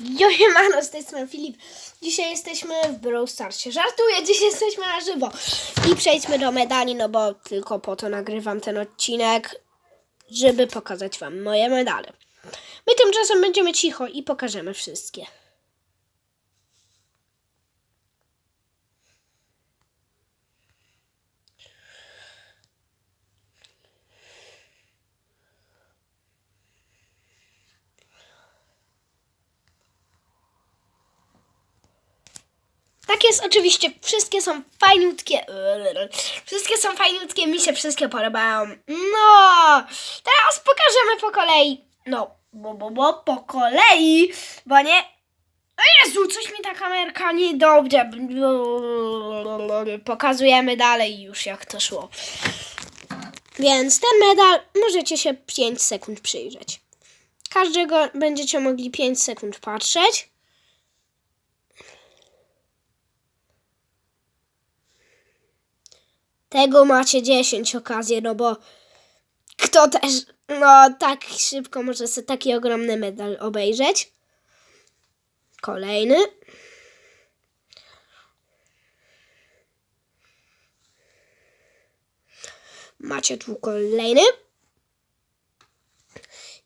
Jojemano, z tej strony Filip. Dzisiaj jesteśmy w Brawl Starsie. Żartuję, dzisiaj jesteśmy na żywo. I przejdźmy do medali, no bo tylko po to nagrywam ten odcinek, żeby pokazać wam moje medale. My tymczasem będziemy cicho i pokażemy wszystkie. Jest, oczywiście, wszystkie są fajniutkie. Wszystkie są fajniutkie, mi się wszystkie podobają. No, teraz pokażemy po kolei. No, bo, bo, bo po kolei, bo nie. O Jezu, coś mi ta kamerka niedobrze. Pokazujemy dalej już, jak to szło. Więc ten medal możecie się 5 sekund przyjrzeć. Każdego będziecie mogli 5 sekund patrzeć. Tego macie 10 okazję, no bo kto też, no tak szybko może sobie taki ogromny medal obejrzeć. Kolejny. Macie tu kolejny.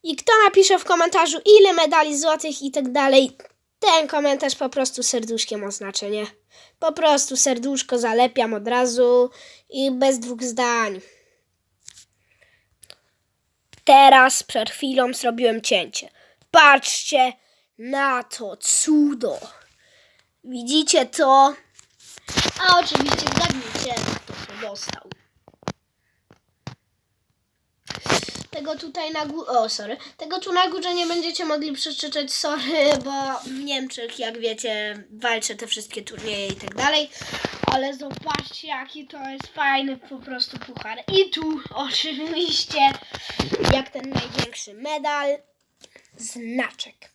I kto napisze w komentarzu, ile medali złotych i tak dalej, ten komentarz po prostu serduszkiem oznaczę, nie? Po prostu serduszko zalepiam od razu i bez dwóch zdań. Teraz przed chwilą zrobiłem cięcie. Patrzcie na to cudo. Widzicie to? A oczywiście zgadnijcie, kto to dostał. Tego tutaj na górze, o sorry, tego tu na górze nie będziecie mogli przeczytać, sorry, bo w Niemczech, jak wiecie, walczę te wszystkie turnieje i tak dalej, ale zobaczcie, jaki to jest fajny po prostu puchar. I tu oczywiście, jak ten największy medal, znaczek.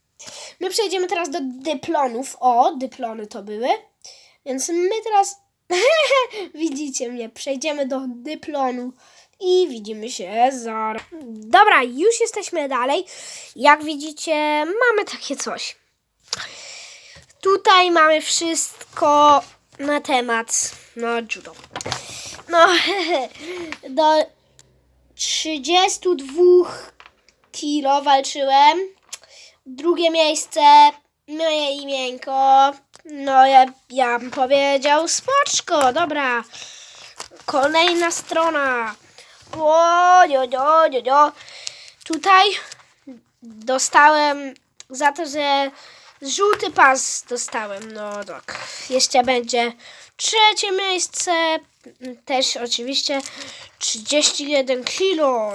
My przejdziemy teraz do dyplonów, o, dyplony to były, więc my teraz, widzicie mnie, przejdziemy do dyplonu i widzimy się zaraz. Dobra, już jesteśmy dalej. Jak widzicie, mamy takie coś. Tutaj mamy wszystko na temat no judo. No, do 32 kilo walczyłem. Drugie miejsce, moje imienko. No, ja, ja bym powiedział spoczko, dobra. Kolejna strona. O, dio, dio, dio, dio. Tutaj dostałem za to, że żółty pas dostałem. No tak. Jeszcze będzie trzecie miejsce. Też oczywiście 31 kilo.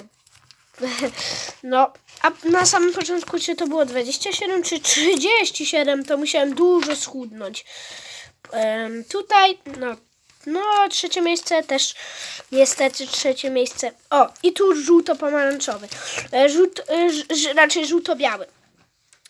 No, a na samym początku czy to było 27 czy 37, to musiałem dużo schudnąć. Em, tutaj, no, no, trzecie miejsce też niestety trzecie miejsce. O, i tu żółto-pomarańczowy. E, Żółt, e, ż, raczej żółto-biały.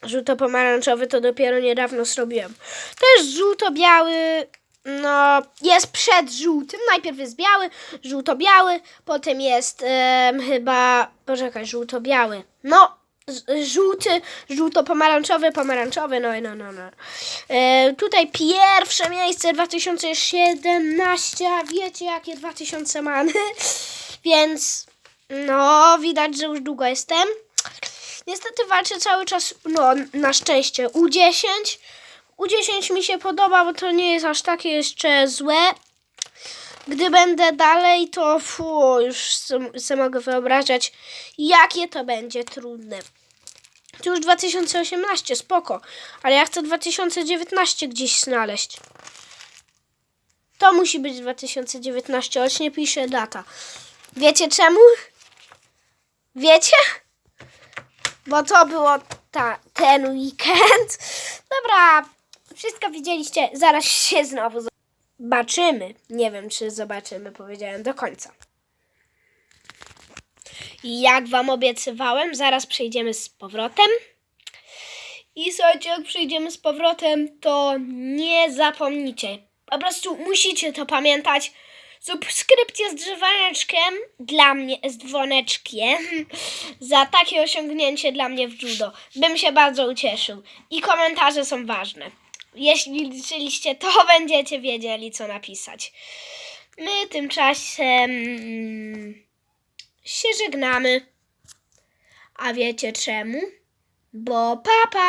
Żółto-pomarańczowy to dopiero niedawno zrobiłem. Też żółto-biały, no, jest przed żółtym. Najpierw jest biały, żółto-biały, potem jest em, chyba, poczekaj, żółto-biały. No, żółty, żółto-pomarańczowy, pomarańczowy, no, no, no, no. E, tutaj pierwsze miejsce 2017, a wiecie jakie 2000 mamy, więc no, widać, że już długo jestem. Niestety walczę cały czas, no, na szczęście, U10. U10 mi się podoba, bo to nie jest aż takie jeszcze złe. Gdy będę dalej, to fu, już sobie mogę wyobrażać, jakie to będzie trudne. To już 2018, spoko. Ale ja chcę 2019 gdzieś znaleźć. To musi być 2019, choć nie pisze data. Wiecie czemu? Wiecie? Bo to było ta, ten weekend. Dobra, wszystko widzieliście. Zaraz się znowu zobaczymy. Nie wiem, czy zobaczymy, powiedziałem do końca. Jak wam obiecywałem, zaraz przejdziemy z powrotem. I słuchajcie, jak przyjdziemy z powrotem, to nie zapomnijcie. Po prostu musicie to pamiętać. Subskrypcja z dzwoneczkiem dla mnie, z dzwoneczkiem za takie osiągnięcie dla mnie w judo. Bym się bardzo ucieszył. I komentarze są ważne. Jeśli liczyliście, to będziecie wiedzieli, co napisać. My tymczasem mm, się żegnamy. A wiecie czemu? Bo papa.